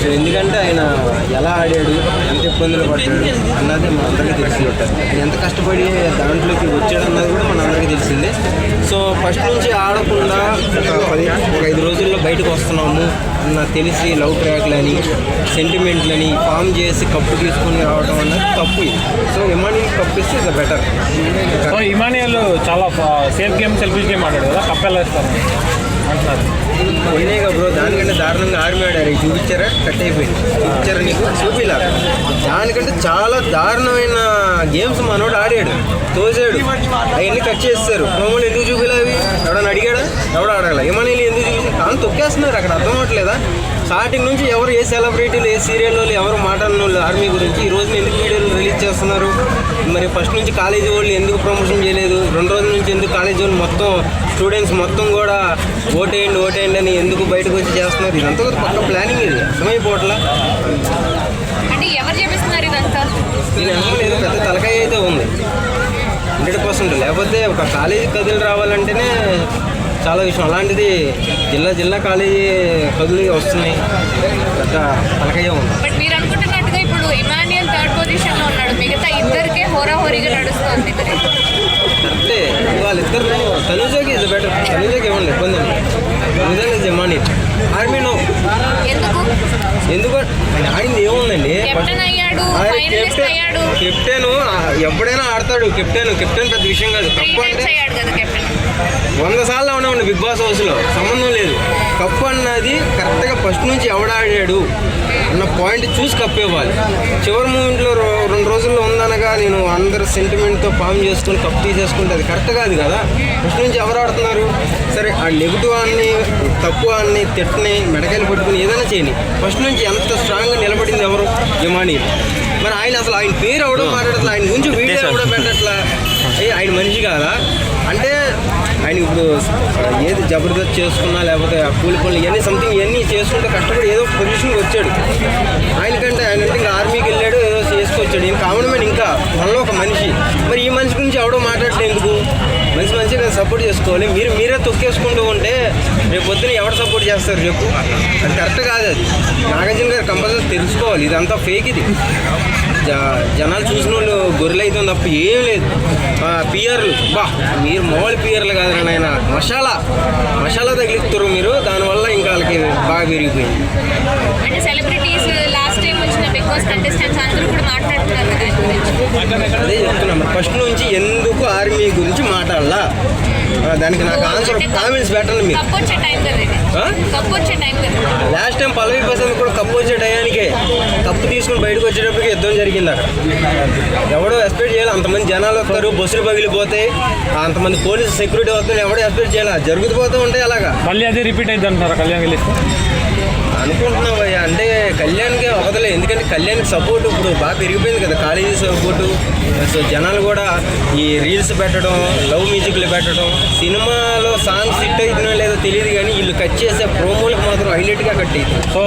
So ఎందుకంటే ఆయన ఎలా ఆడాడు ఎంత ఇబ్బందులు పడ్డాడు అన్నది మన అందరికీ తెలిసి ఉంటుంది ఎంత కష్టపడి దాంట్లోకి వచ్చాడు అన్నది కూడా మన అందరికీ తెలిసిందే. సో ఫస్ట్ నుంచి ఆడకుండా ఒక పది ఒక ఐదు రోజుల్లో బయటకు వస్తున్నాము. అన్న తెలిసి లవ్ ట్రాక్లని సెంటిమెంట్లని ఫామ్ చేసి కప్పు తీసుకొని రావడం అన్నది తప్పు ఇది. సో ఇమాని కప్పు ఇస్తే ఇస్ బెటర్ సో ఇమానియల్ చాలా సేఫ్ గేమ్ సెల్ఫిష్ గేమ్ ఆడాడు కదా కప్పెలా ఇస్తారు? అంటున్నారు. బ్రో దానికంటే దారుణంగా ఆర్మీ ఆడారు. చూపించారా? కట్ అయిపోయింది. చూపించారా నీకు? చూపిలా. దానికంటే చాలా దారుణమైన గేమ్స్ మనోడు ఆడాడు. తోసాడు. అవన్నీ కట్ చేస్తారు ప్రోమోలు ఎందుకు చూపిలా అవి? ఎవడన్నా అడిగాడా? ఎవడ ఆడాల ఏమని ఎందుకు తాను తొక్కేస్తున్నారు. అక్కడ అర్థం అవ్వట్లేదా? స్టార్టింగ్ నుంచి ఎవరు ఏ సెలబ్రిటీలు ఏ సీరియల్ వాళ్ళు ఎవరు మాట్లాడిన ఆర్మీ గురించి ఈ రోజు ఎందుకు వీడియోలు రిలీజ్ చేస్తున్నారు? మరి ఫస్ట్ నుంచి కాలేజీ వాళ్ళు ఎందుకు ప్రమోషన్ చేయలేదు? రెండు రోజుల నుంచి ఎందుకు కాలేజీ వాళ్ళు మొత్తం స్టూడెంట్స్ మొత్తం కూడా ఓటేయండి ఓటేయండి అని ఎందుకు బయటకు వచ్చి చేస్తున్నారు? ఇదంతా కూడా పక్క ప్లానింగ్ ఇది. అర్థమైపోవట్లా? అంటే ఎవరు చేపిస్తున్నారు ఇదంతా? దీని వెనకాల ఏదో పెద్ద తలకాయ అయితే ఉంది. Hundred percent. లేకపోతే ఒక కాలేజీ కదిలి రావాలంటేనే చాలా విషయం. అలాంటిది జిల్లా జిల్లా కాలేజీ కదులు వస్తున్నాయి. పెద్ద తలకాయ ఉంది. బట్ మీరు అనుకుంటున్నట్టుగా ఇప్పుడు ఇమానియల్ థర్డ్ పొజిషన్లో ఉన్నాడు. మిగతా ఇద్దరికే హోరాహోరీగా నడుస్తుంది మరి కరెక్టే. వాళ్ళిద్దరు తనుజోకి ఇస్ బెటర్ తనుజోకి ఇబ్బంది ఇస్ ఎమాని ఆర్మీ నో. ఎందుకు? ఎందుకు? ఆయన ఆడింది ఏముందండి? కెప్టెన్ ఎప్పుడైనా ఆడతాడు. కెప్టెన్ కెప్టెన్ పెద్ద విషయం కాదు. టైమ్స్ అంటే వంద సార్లు అవునా ఉండి బిగ్ బాస్ హౌస్లో. సంబంధం లేదు. కప్పు అన్నది కరెక్ట్గా ఫస్ట్ నుంచి ఎవడాడాడు అన్న పాయింట్ చూసి కప్పు ఇవ్వాలి. చివరి మూమెంట్లో నేను అందరు సెంటిమెంట్తో ఫామ్ చేసుకుని కప్పు తీసేసుకుంటే అది కరెక్ట్ కాదు కదా? ఫస్ట్ నుంచి ఎవరు ఆడుతున్నారు? సరే ఆ నెగిటివ్ అన్ని తప్పు అన్ని తిట్టని మెడకాయలు పట్టుకుని ఏదైనా చేయని. ఫస్ట్ నుంచి ఎంత స్ట్రాంగ్గా నిలబడింది ఎవరు? జమానీ మరి ఆయన అసలు ఆయన పేరు ఎవడో మాట్లాడట్లా? ఆయన గురించి వీడియో ఎవడో పెట్టట్లా? ఏ ఆయన మనిషి కాదా? అంటే ఆయన ఇప్పుడు ఏది జబర్దస్త్ చేసుకున్నా లేకపోతే ఆ కూలి పనులు ఇవన్నీ సంథింగ్ ఇవన్నీ చేసుకుంటే కష్టపడి ఏదో పొజిషన్కి వచ్చాడు. ఆయనకంటే ఆయన అంటే ఇంకా ఆర్మీకి వెళ్ళాడు ఏదో చేసుకొచ్చాడు. ఈయన కామన్ మ్యాన్ మనలో ఒక మనిషి. మరి ఈ మనిషి గురించి ఎవడో మాట్లాడలేదు ఎందుకు? మంచి మంచిగా సపోర్ట్ చేసుకోవాలి. మీరు మీరే తొక్కేసుకుంటూ ఉంటే రేపు పొద్దున ఎవరు సపోర్ట్ చేస్తారు చెప్పు? అది కరెక్ట్ కాదు అది. నాగార్జున గారు కంపల్సరీ తెలుసుకోవాలి. ఇదంతా ఫేక్ ఇది. జ- జనాలు చూసిన వాళ్ళు గొర్రెలైతే తప్ప ఏం లేదు. పియర్లు బా మీరు మామూలు పియర్లు కాదు నాయన. మసాలా. మసాలా తగిలిస్తారు మీరు. దానివల్ల ఇంకా వాళ్ళకి బాగా పెరిగిపోయింది. అంటే సెలబ్రిటీస్ లాస్ట్ టైం వచ్చిన బిగ్ బాస్ కంటెస్టెంట్స్ అందరూ కూడా మాట్లాడుతున్నారు కదా. అదే ఫస్ట్ నుంచి ఎందుకు ఆర్మీ గురించి మాట్లాడాలా? దానికి నాకు ఆన్సర్ కామెంట్స్ పెట్టండి మీరు. లాస్ట్ టైం పల్లవి ప్రసాద్ కూడా కప్పు వచ్చే టయానికే కప్పు తీసుకుని బయటకు వచ్చేటప్పటికి యుద్ధం జరిగింది అక్కడ. ఎవడో ఎక్స్పెక్ట్ చేయాలి అంతమంది జనాలు వస్తారు బస్సులు పగిలిపోతాయి అంతమంది పోలీసు సెక్యూరిటీ వస్తారు ఎవడో ఎక్స్పెక్ట్ చేయాలి జరుగుతూ పోతూ ఉంటాయి అలాగా. మళ్ళీ అదే రిపీట్ అయింది అంటారా కళ్యాణ్ అంటే కళ్యాణ్కే అవదలే ఎందుకంటే కళ్యాణ్కి సపోర్ట్ ఇప్పుడు బాగా పెరిగిపోయింది కదా కాలేజీ సపోర్టు సో జనాలు కూడా ఈ రీల్స్ పెట్టడం లవ్ మ్యూజిక్లు పెట్టడం సినిమాలో సాంగ్స్ హిట్ అవుతుందో లేదో తెలియదు కానీ వీళ్ళు కట్ చేసే ప్రోమోలకు మాత్రం హైలైట్గా కట్ అవుతుంది